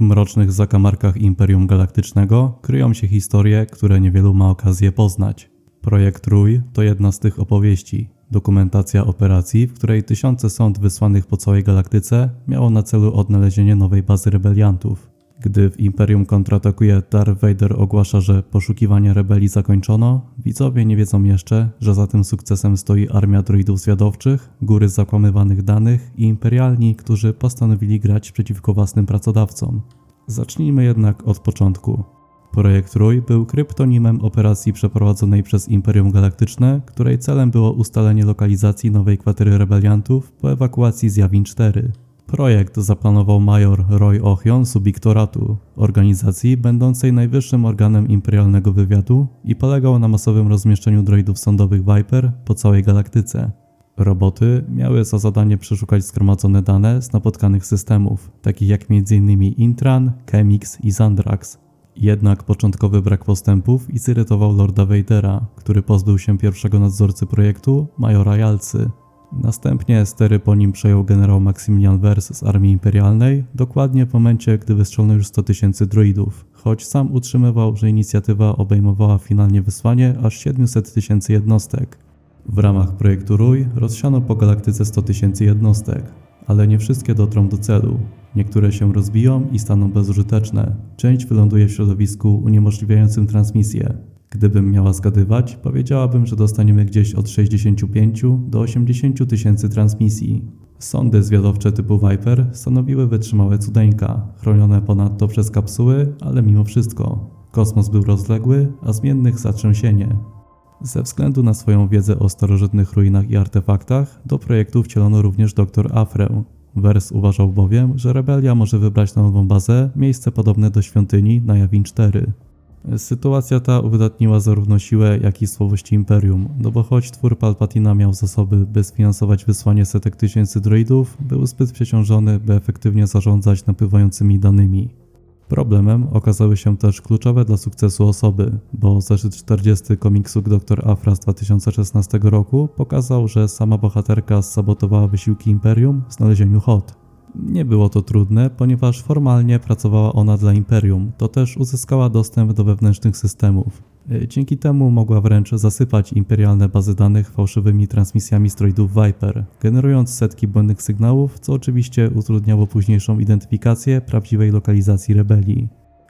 mrocznych zakamarkach Imperium Galaktycznego kryją się historie, które niewielu ma okazję poznać. Projekt Rój to jedna z tych opowieści. Dokumentacja operacji, w której tysiące sąd wysłanych po całej galaktyce miało na celu odnalezienie nowej bazy rebeliantów. Gdy w Imperium kontratakuje, Darth Vader ogłasza, że poszukiwania rebelii zakończono, widzowie nie wiedzą jeszcze, że za tym sukcesem stoi armia droidów zwiadowczych, góry zakłamywanych danych i imperialni, którzy postanowili grać przeciwko własnym pracodawcom. Zacznijmy jednak od początku. Projekt Rój był kryptonimem operacji przeprowadzonej przez Imperium Galaktyczne, której celem było ustalenie lokalizacji nowej kwatery rebeliantów po ewakuacji z Yavin 4. Projekt zaplanował major Roy Ochion z Ubiktoratu, organizacji będącej najwyższym organem imperialnego wywiadu i polegał na masowym rozmieszczeniu droidów sądowych Viper po całej galaktyce. Roboty miały za zadanie przeszukać zgromadzone dane z napotkanych systemów, takich jak m.in. Intran, Chemix i Zandrax. Jednak początkowy brak postępów zirytował Lorda Vadera, który pozbył się pierwszego nadzorcy projektu, majora Jalcy. Następnie stery po nim przejął generał Maximilian Wers z armii imperialnej, dokładnie w momencie, gdy wystrzelono już 100 tysięcy droidów, choć sam utrzymywał, że inicjatywa obejmowała finalnie wysłanie aż 700 tysięcy jednostek. W ramach projektu Rój rozsiano po galaktyce 100 tysięcy jednostek, ale nie wszystkie dotrą do celu. Niektóre się rozbiją i staną bezużyteczne. Część wyląduje w środowisku uniemożliwiającym transmisję. Gdybym miała zgadywać, powiedziałabym, że dostaniemy gdzieś od 65 do 80 tysięcy transmisji. Sondy zwiadowcze typu Viper stanowiły wytrzymałe cudeńka, chronione ponadto przez kapsuły, ale mimo wszystko. Kosmos był rozległy, a zmiennych zatrzęsienie. Ze względu na swoją wiedzę o starożytnych ruinach i artefaktach, do projektu wcielono również dr Afrę. Wers uważał bowiem, że rebelia może wybrać na nową bazę miejsce podobne do świątyni na Jawin 4. Sytuacja ta uwydatniła zarówno siłę, jak i słabości Imperium, no bo choć twór Palpatina miał zasoby, by sfinansować wysłanie setek tysięcy droidów, był zbyt przeciążony, by efektywnie zarządzać napływającymi danymi. Problemem okazały się też kluczowe dla sukcesu osoby, bo zeszyt 40 komiksu Dr. Afra z 2016 roku pokazał, że sama bohaterka sabotowała wysiłki Imperium w znalezieniu HOT. Nie było to trudne, ponieważ formalnie pracowała ona dla Imperium, to też uzyskała dostęp do wewnętrznych systemów. E, Dzięki temu mogła wręcz zasypać imperialne bazy danych fałszywymi transmisjami steroidów Viper, generując setki błędnych sygnałów, co oczywiście utrudniało późniejszą identyfikację prawdziwej lokalizacji rebelii.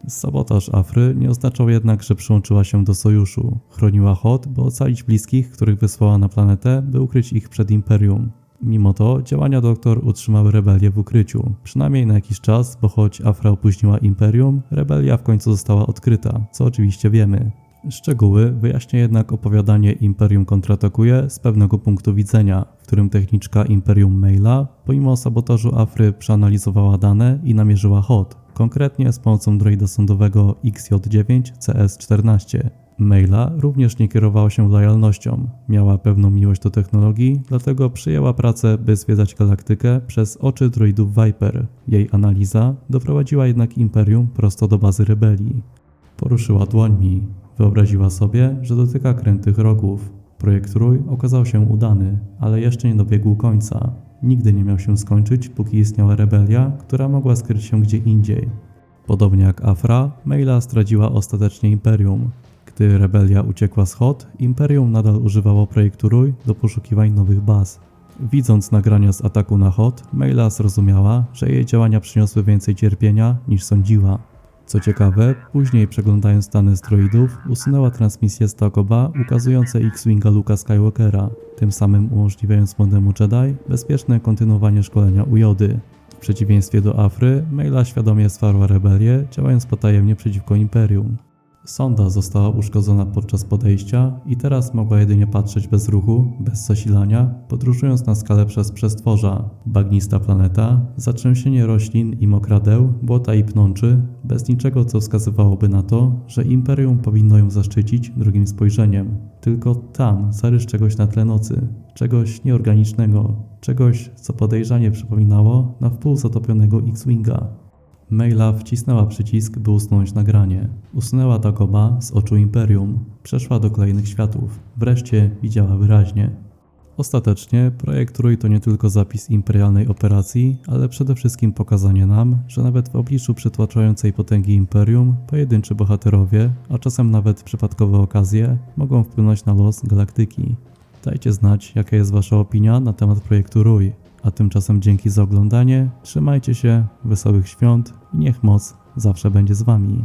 Sabotaż Afry nie oznaczał jednak, że przyłączyła się do sojuszu. Chroniła HOT, by ocalić bliskich, których wysłała na planetę, by ukryć ich przed Imperium. Mimo to działania doktor utrzymały rebelię w ukryciu, przynajmniej na jakiś czas, bo choć Afra opóźniła Imperium, rebelia w końcu została odkryta, co oczywiście wiemy. Szczegóły wyjaśnia jednak opowiadanie Imperium kontratakuje z pewnego punktu widzenia, w którym techniczka Imperium Maila, pomimo sabotażu Afry, przeanalizowała dane i namierzyła HOT, konkretnie z pomocą droida sądowego XJ9 CS-14. Maila również nie kierowała się lojalnością, miała pewną miłość do technologii, dlatego przyjęła pracę, by zwiedzać galaktykę przez oczy droidów Viper. Jej analiza doprowadziła jednak Imperium prosto do bazy rebelii. Poruszyła dłońmi. Wyobraziła sobie, że dotyka krętych rogów. Projekt Rój okazał się udany, ale jeszcze nie dobiegł końca. Nigdy nie miał się skończyć, póki istniała rebelia, która mogła skryć się gdzie indziej. Podobnie jak Afra, Maila zdradziła ostatecznie Imperium. Gdy rebelia uciekła z Hot, Imperium nadal używało projektu Rój do poszukiwań nowych baz. Widząc nagrania z ataku na Hot, Maila zrozumiała, że jej działania przyniosły więcej cierpienia niż sądziła. Co ciekawe, później przeglądając dane z droidów, usunęła transmisję z Takoba ukazujące X-Winga Luka Skywalkera, tym samym umożliwiając młodemu Jedi bezpieczne kontynuowanie szkolenia u Jody. W przeciwieństwie do Afry, Maila świadomie stwarła rebelię, działając potajemnie przeciwko Imperium. Sonda została uszkodzona podczas podejścia i teraz mogła jedynie patrzeć bez ruchu, bez zasilania, podróżując na skalę przez przestworza, bagnista planeta, zatrzęsienie roślin i mokradeł, błota i pnączy, bez niczego co wskazywałoby na to, że Imperium powinno ją zaszczycić drugim spojrzeniem. Tylko tam zarys czegoś na tle nocy, czegoś nieorganicznego, czegoś co podejrzanie przypominało na wpół zatopionego X-Winga. Maila wcisnęła przycisk, by usunąć nagranie. Usunęła Dagoba z oczu Imperium. Przeszła do kolejnych światów. Wreszcie widziała wyraźnie. Ostatecznie projekt Rój to nie tylko zapis imperialnej operacji, ale przede wszystkim pokazanie nam, że nawet w obliczu przytłaczającej potęgi imperium, pojedynczy bohaterowie, a czasem nawet przypadkowe okazje, mogą wpłynąć na los galaktyki. Dajcie znać, jaka jest Wasza opinia na temat projektu Rój. A tymczasem dzięki za oglądanie, trzymajcie się, wesołych świąt. I niech moc zawsze będzie z Wami.